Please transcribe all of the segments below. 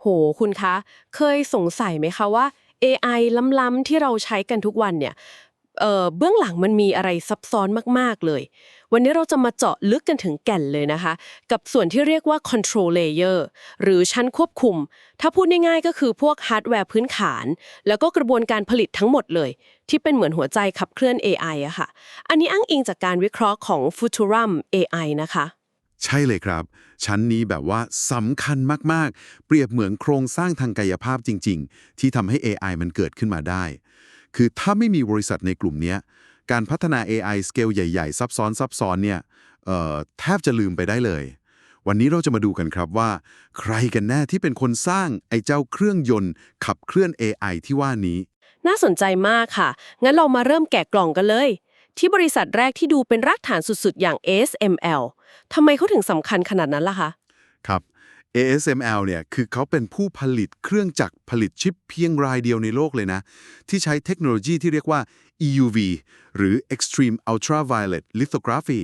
โหคุณคะ เคยสงสัยไหมคะว่า AI ล้ำๆที่เราใช้กันทุกวันเนี่ยเเบื้องหลังมันมีอะไรซับซ้อนมาก ๆ เลย วันนี้เราจะมาเจาะลึกกันถึงแก่นเลยนะคะ กับส่วนที่เรียกว่า control layer หรือชั้นควบคุม ถ้าพูดง่ายๆ ก็คือพวกฮาร์ดแวร์พื้นฐาน แล้วก็กระบวนการผลิตทั้งหมดเลย ที่เป็นเหมือนหัวใจขับเคลื่อน AI อะค่ะ อันนี้อ้างอิงจากการวิเคราะห์ของ Futurum AI นะคะ ใช่เลยครับ ชั้นนี้แบบว่าสำคัญมากๆ เปรียบเหมือนโครงสร้างทางกายภาพจริง ๆ ที่ทำให้ AI มันเกิดขึ้นมาได้ คือถ้าไม่มีบริษัทในกลุ่มนี้การพัฒนา AI สเกลใหญ่ ๆ ซับซ้อนซับซ้อนเนี่ยเอ่อแทบจะลืมไปได้เลย วันนี้เราจะมาดูกันครับว่า ใครกันแน่ที่เป็นคนสร้างไอ้เจ้าเครื่องยนต์ ขับเคลื่อน AI ที่ว่านี้ น่าสนใจมากค่ะ งั้นเรามาเริ่มแกะกล่องกันเลย ที่บริษัทแรกที่ดูเป็นรากฐานสุดๆ อย่าง ASML ทำไมเขาถึงสำคัญขนาดนั้นล่ะคะ ครับ ASML เนี่ยคือเขาเป็นผู้ผลิตเครื่องจักรผลิตชิปเพียงรายเดียวในโลกเลยนะ ที่ใช้เทคโนโลยีที่เรียกว่า EUV หรือ Extreme Ultraviolet Lithography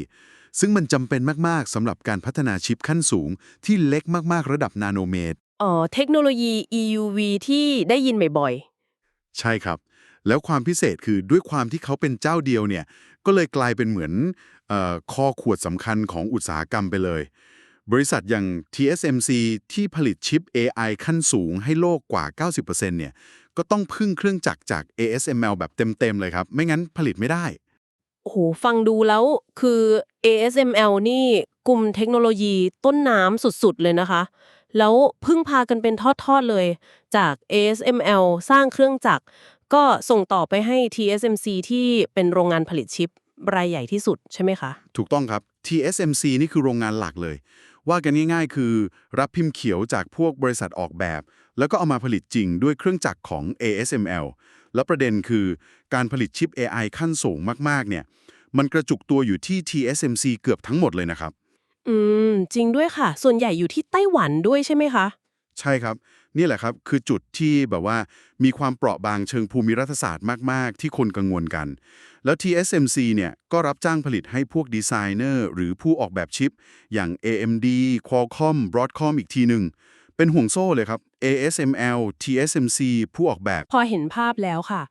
ซึ่งมันจำเป็นมาก ๆสำหรับการพัฒนาชิปขั้นสูง ที่เล็กมาก ๆ ระดับนาโนเมตร อ๋อ เทคโนโลยี EUV ที่ได้ยินบ่อยใช่ครับ แล้วความพิเศษคือด้วยความที่เขาเป็นเจ้าเดียวเนี่ย ก็เลยกลายเป็นเหมือนออข้อขวดสำคัญของอุตสาหกรรมไปเลย บริษัทอย่าง TSMC ที่ผลิตชิป AI ขั้นสูงให้โลกกว่า 90%เนี่ย ก็ต้องพึ่งเครื่องจักรจาก ASML แบบเต็ม ๆ เลยครับ ไม่งั้นผลิตไม่ได้ โอ้โห ฟังดูแล้วคือ ASML นี่กลุ่มเทคโนโลยีต้นน้ำสุด ๆ เลยนะคะแล้วพึ่งพากันเป็นทอด ๆ เลย จาก ASML สร้างเครื่องจักร ก็ส่งต่อไปให้ TSMC ที่เป็นโรงงานผลิตชิปรายใหญ่ที่สุดใช่ไหมคะ ถูกต้องครับ TSMC นี่คือโรงงานหลักเลย ว่ากันง่ายๆ คือ รับพิมพ์เขียวจากพวกบริษัทออกแบบ แล้วก็เอามาผลิตจริงด้วยเครื่องจักรของ ASML แล้วประเด็นคือการผลิตชิป AI ขั้นสูงมากๆ เนี่ย มันกระจุกตัวอยู่ที่ TSMC เกือบทั้งหมดเลยนะครับ อืม จริงด้วยค่ะ ส่วนใหญ่อยู่ที่ไต้หวันด้วยใช่ไหมคะ ใช่ครับ นี่แหละครับคือจุดที่แบบว่ามีความเปราะบางเชิงภูมิรัฐศาสตร์มาก ๆ ที่คนกังวลกัน แล้ว TSMC เนี่ยก็รับจ้างผลิตให้พวกดีไซเนอร์หรือผู้ออกแบบชิป อย่าง AMD Qualcomm Broadcom อีกทีหนึ่งเป็นห่วงโซ่เลยครับ ASML TSMC ผู้ออกแบบ พอเห็นภาพแล้วค่ะ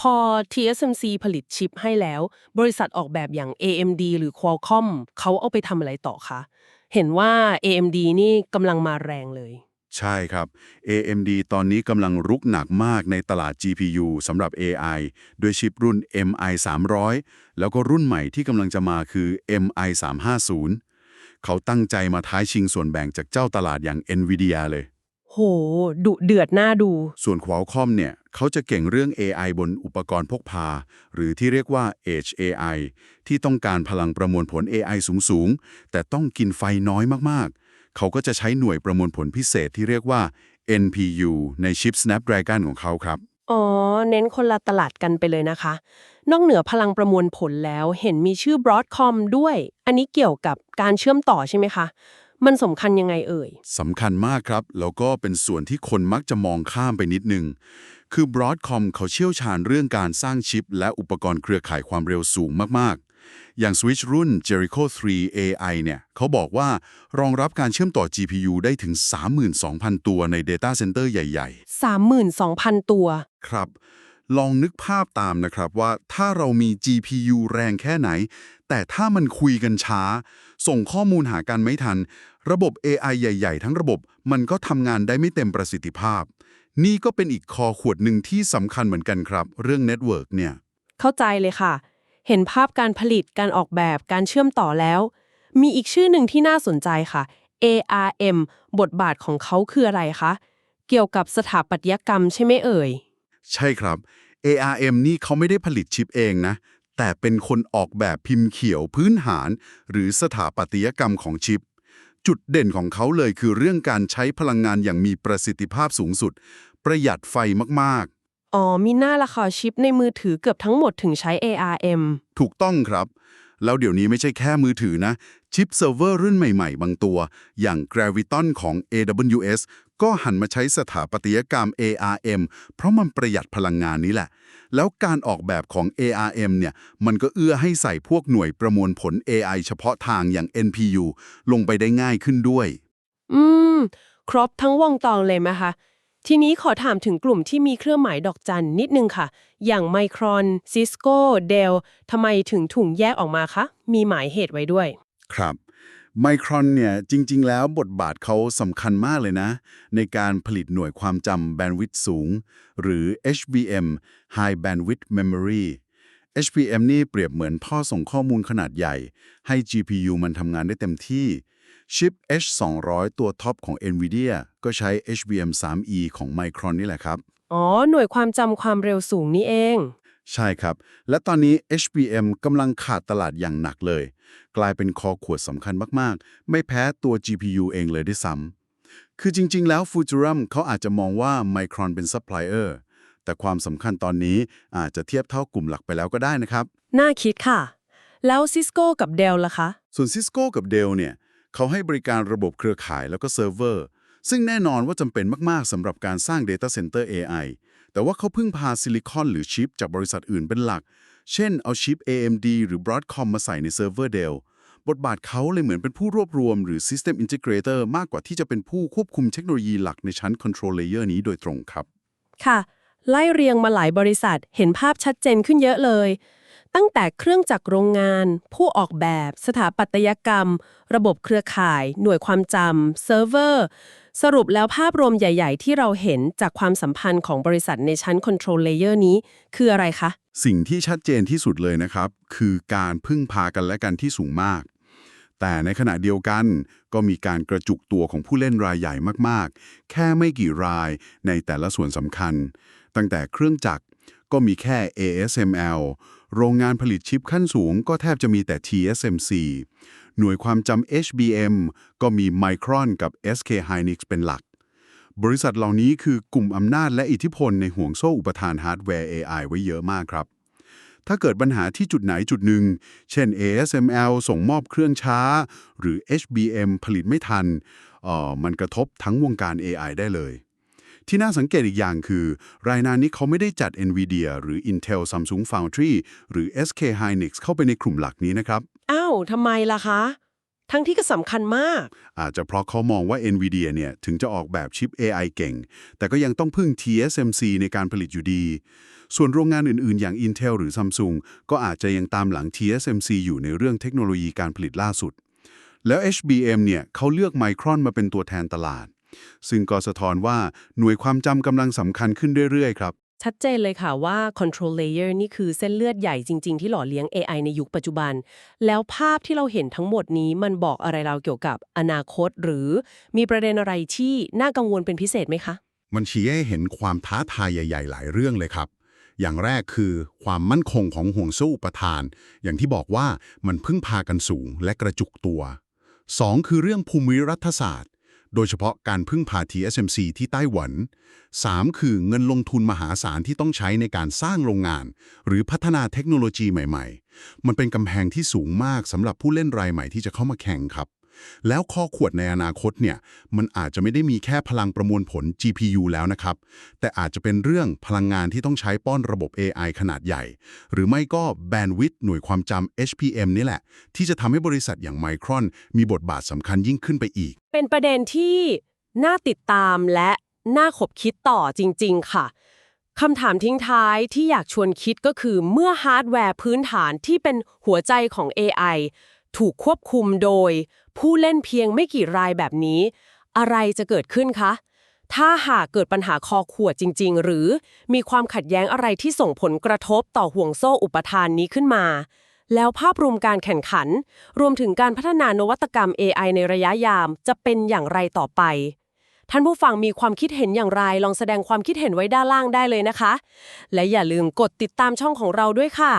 พอ TSMC ผลิตชิปให้แล้ว บริษัทออกแบบอย่าง AMD หรือ Qualcomm เขาเอาไปทำอะไรต่อคะ เห็นว่า AMD นี่กำลังมาแรงเลย ใช่ครับ AMD ตอนนี้กำลังรุกหนักมากในตลาด GPU สำหรับ AI ด้วยชิปรุ่น MI 300แล้วก็รุ่นใหม่ที่กำลังจะมาคือ MI 350เขาตั้งใจมาท้ายชิงส่วนแบ่งจากเจ้าตลาดอย่าง NVIDIA เลย โห ดุเดือดน่าดู ส่วน Qualcomm เนี่ยเขาจะเก่งเรื่อง AI บนอุปกรณ์พกพา หรือที่เรียกว่า Edge AI ที่ต้องการพลังประมวลผล AI สูงๆ แต่ต้องกินไฟน้อยมากๆ เขาก็จะใช้หน่วยประมวลผลพิเศษที่เรียกว่า NPU ในชิป Snapdragon ของเขาครับ อ๋อ เน้นคนละตลาดกันไปเลยนะคะ นอกเหนือพลังประมวลผลแล้วเห็นมีชื่อ Broadcom ด้วย อันนี้เกี่ยวกับการเชื่อมต่อใช่ไหมคะ มันสำคัญยังไงเอ่ยสำคัญมากครับ แล้วก็เป็นส่วนที่คนมักจะมองข้ามไปนิดนึง คือ Broadcom เขาเชี่ยวชาญเรื่องการสร้างชิป และอุปกรณ์เครือข่ายความเร็วสูงมากๆ อย่าง Switch รุ่น Jericho 3 AI เนี่ยเขาบอกว่ารองรับการเชื่อมต่อ GPU ได้ถึง 32,000 ตัวใน Data Center ใหญ่ 32,000 ตัว ๆ ครับ ลองนึกภาพตามนะครับว่าถ้าเรามี GPU แรงแค่ไหน แต่ถ้ามันคุยกันช้า ส่งข้อมูลหากันไม่ทัน ระบบ AI ใหญ่ ๆ ทั้งระบบมันก็ทำงานได้ไม่เต็มประสิทธิภาพ นี่ก็เป็นอีกคอขวดหนึ่งที่สำคัญเหมือนกันครับ เรื่องเน็ตเวิร์กเนี่ย เข้าใจเลยค่ะ เห็นภาพการผลิตการออกแบบการเชื่อมต่อแล้ว มีอีกชื่อหนึ่งที่น่าสนใจค่ะ ARM บทบาทของเขาคืออะไรคะ เกี่ยวกับสถาปัตยกรรมใช่ไหมเอ่ย ใช่ครับ ARM นี่เขาไม่ได้ผลิตชิปเองนะ แต่เป็นคนออกแบบพิมพ์เขียวพื้นฐาน หรือสถาปัตยกรรมของชิป จุดเด่นของเขาเลยคือเรื่องการใช้พลังงานอย่างมีประสิทธิภาพสูงสุด ประหยัดไฟมาก อ๋อมีหน้าละค่ะชิปในมือถือเกือบทั้งหมดถึงใช้ ARM ๆถูกต้องครับ แล้วเดี๋ยวนี้ไม่ใช่แค่มือถือนะ ชิปเซิร์ฟเวอร์รุ่นใหม่ๆ บางตัว อย่าง Graviton ของ AWS ก็หันมาใช้สถาปัตยกรรม ARM เพราะมันประหยัดพลังงานนี้แหละ แล้วการออกแบบของ ARM เนี่ย มันก็เอื้อให้ใส่พวกหน่วยประมวลผล AI เฉพาะทางอย่าง NPU ลงไปได้ง่ายขึ้นด้วย อืม ครบทั้งวงจรเลยไหมคะ ทีนี้ขอถามถึงกลุ่มที่มีเครื่องหมายดอกจันนิดนึงค่ะ อย่างไมครอนซิสโก้เดลทำไมถึงถูกแยกออกมาคะ มีหมายเหตุไว้ด้วย ครับไมครอนเนี่ยจริง ๆ แล้วบทบาทเขาสำคัญมากเลยนะ ในการผลิตหน่วยความจำแบนด์วิดต์สูง หรือ HBM High Bandwidth Memory HBM นี่เปรียบเหมือนพ่อส่งข้อมูลขนาดใหญ่ ให้ GPU มันทำงานได้เต็มที่ ชิป H200 ตัวท็อปของ NVIDIA ก็ใช้ HBM 3E ของ Micron นี่แหละครับ อ๋อ หน่วยความจำความเร็วสูงนี่เอง ใช่ครับ และตอนนี้ HBM กำลังขาดตลาดอย่างหนักเลย กลายเป็นคอขวดสำคัญมากๆ ไม่แพ้ตัว GPU เองเลยด้วยซ้ำคือจริง ๆ แล้ว Futurum เขาอาจจะมองว่า Micron เป็นซัพพลายเออร์แต่ความสำคัญตอนนี้อาจจะเทียบเท่ากลุ่มหลักไปแล้วก็ได้นะครับ น่าคิดค่ะ แล้วซิสโก้กับเดลล่ะคะ ส่วน Cisco กับ Dell เนี่ย เขาให้บริการระบบเครือข่ายแล้วก็เซิร์ฟเวอร์ ซึ่งแน่นอนว่าจำเป็นมากๆสำหรับการสร้าง Data Center AI แต่ว่าเขาพึ่งพาซิลิคอนหรือชิปจากบริษัทอื่นเป็นหลัก เช่นเอาชิป AMD หรือ Broadcom มาใส่ในเซิร์ฟเวอร์ Dell บทบาทเขาเลยเหมือนเป็นผู้รวบรวมหรือ System Integrator มากกว่าที่จะเป็นผู้ควบคุมเทคโนโลยีหลักในชั้น Control Layer นี้โดยตรงครับ ค่ะ ไล่เรียงมาหลายบริษัทเห็นภาพชัดเจนขึ้นเยอะเลย ตั้งแต่เครื่องจักรโรงงาน ผู้ออกแบบ สถาปัตยกรรม ระบบเครือข่าย หน่วยความจำเซิร์ฟเวอร์ สรุปแล้วภาพรวมใหญ่ ๆ ที่เราเห็นจากความสัมพันธ์ของบริษัทในชั้น Control Layer นี้ คืออะไรคะ สิ่งที่ชัดเจนที่สุดเลยนะครับ คือการพึ่งพากันและกันที่สูงมาก แต่ในขณะเดียวกันก็มีการกระจุกตัวของผู้เล่นรายใหญ่มากๆ แค่ไม่กี่รายในแต่ละส่วนสำคัญ ตั้งแต่เครื่องจักรก็มีแค่ ASML โรงงานผลิตชิปขั้นสูงก็แทบจะมีแต่ TSMC หน่วยความจำ HBM ก็มี Micron กับ SK Hynix เป็นหลัก บริษัทเหล่านี้คือกลุ่มอำนาจและอิทธิพลในห่วงโซ่อุปทานฮาร์ดแวร์ AI ไว้เยอะมากครับ ถ้าเกิดปัญหาที่จุดไหนจุดหนึ่ง เช่น ASML ส่งมอบเครื่องช้า หรือ HBM ผลิตไม่ทันออมันกระทบทั้งวงการ AI ได้เลย ที่น่าสังเกตอีกอย่างคือ รายนานนี้เขาไม่ได้จัด NVIDIA หรือ Intel Samsung Foundry หรือ SK Hynix เข้าไปในกลุ่มหลักนี้นะครับ อ้าวทำไมล่ะคะ ทั้งที่ก็สำคัญมาก อาจจะเพราะเขามองว่า NVIDIA เนี่ยถึงจะออกแบบชิป AI เก่ง แต่ก็ยังต้องพึ่ง TSMC ในการผลิตอยู่ดี ส่วนโรงงานอื่น ๆ อย่าง Intel หรือ Samsung ก็อาจจะยังตามหลัง TSMC อยู่ในเรื่องเทคโนโลยีการผลิตล่าสุด แล้ว HBM เนี่ยเขาเลือก Micron มาเป็นตัวแทนตลาด ซึ่งก็สะท้อนว่าหน่วยความจำกำลังสำคัญขึ้นเรื่อย ๆ ครับ ชัดเจนเลยค่ะว่า control layer นี่คือเส้นเลือดใหญ่จริง ๆ ที่หล่อเลี้ยง AI ในยุคปัจจุบัน แล้วภาพที่เราเห็นทั้งหมดนี้มันบอกอะไรเราเกี่ยวกับอนาคต หรือมีประเด็นอะไรที่น่ากังวลเป็นพิเศษไหมคะ มันชี้ให้เห็นความท้าทายใหญ่ ๆ หลายเรื่องเลยครับ อย่างแรกคือความมั่นคงของห่วงโซ่อุปทาน อย่างที่บอกว่ามันพึ่งพากันสูงและกระจุกตัว 2. คือเรื่องภูมิรัฐศาสตร์ โดยเฉพาะการพึ่งพา TSMC ที่ไต้หวัน 3. คือเงินลงทุนมหาศาลที่ต้องใช้ในการสร้างโรงงาน หรือพัฒนาเทคโนโลยีใหม่ ๆ มันเป็นกำแพงที่สูงมากสำหรับผู้เล่นรายใหม่ที่จะเข้ามาแข่งครับ แล้วข้อขวดในอนาคตเนี่ยมันอาจจะไม่ได้มีแค่พลังประมวลผล GPU แล้วนะครับ แต่อาจจะเป็นเรื่องพลังงานที่ต้องใช้ป้อนระบบ AI ขนาดใหญ่ หรือไม่ก็แบนด์วิดต์หน่วยความจำ HPM นี่แหละ ที่จะทำให้บริษัทอย่าง Micron มีบทบาทสำคัญยิ่งขึ้นไปอีก เป็นประเด็นที่น่าติดตามและน่าขบคิดต่อจริง ๆ ค่ะคำถามทิ้งท้ายที่อยากชวนคิดก็คือเมื่อฮาร์ดแวร์พื้นฐานที่เป็นหัวใจของ AI ถูกควบคุมโดย ผู้เล่นเพียงไม่กี่รายแบบนี้ อะไรจะเกิดขึ้นคะ ถ้าหากเกิดปัญหาคอขวดจริง ๆ หรือมีความขัดแย้งอะไรที่ส่งผลกระทบต่อห่วงโซ่อุปทานนี้ขึ้นมา แล้วภาพรวมการแข่งขัน รวมถึงการพัฒนานวัตกรรม AI ในระยะยามจะเป็นอย่างไรต่อไปท่านผู้ฟังมีความคิดเห็นอย่างไร ลองแสดงความคิดเห็นไว้ด้านล่างได้เลยนะคะ และอย่าลืมกดติดตามช่องของเราด้วยค่ะ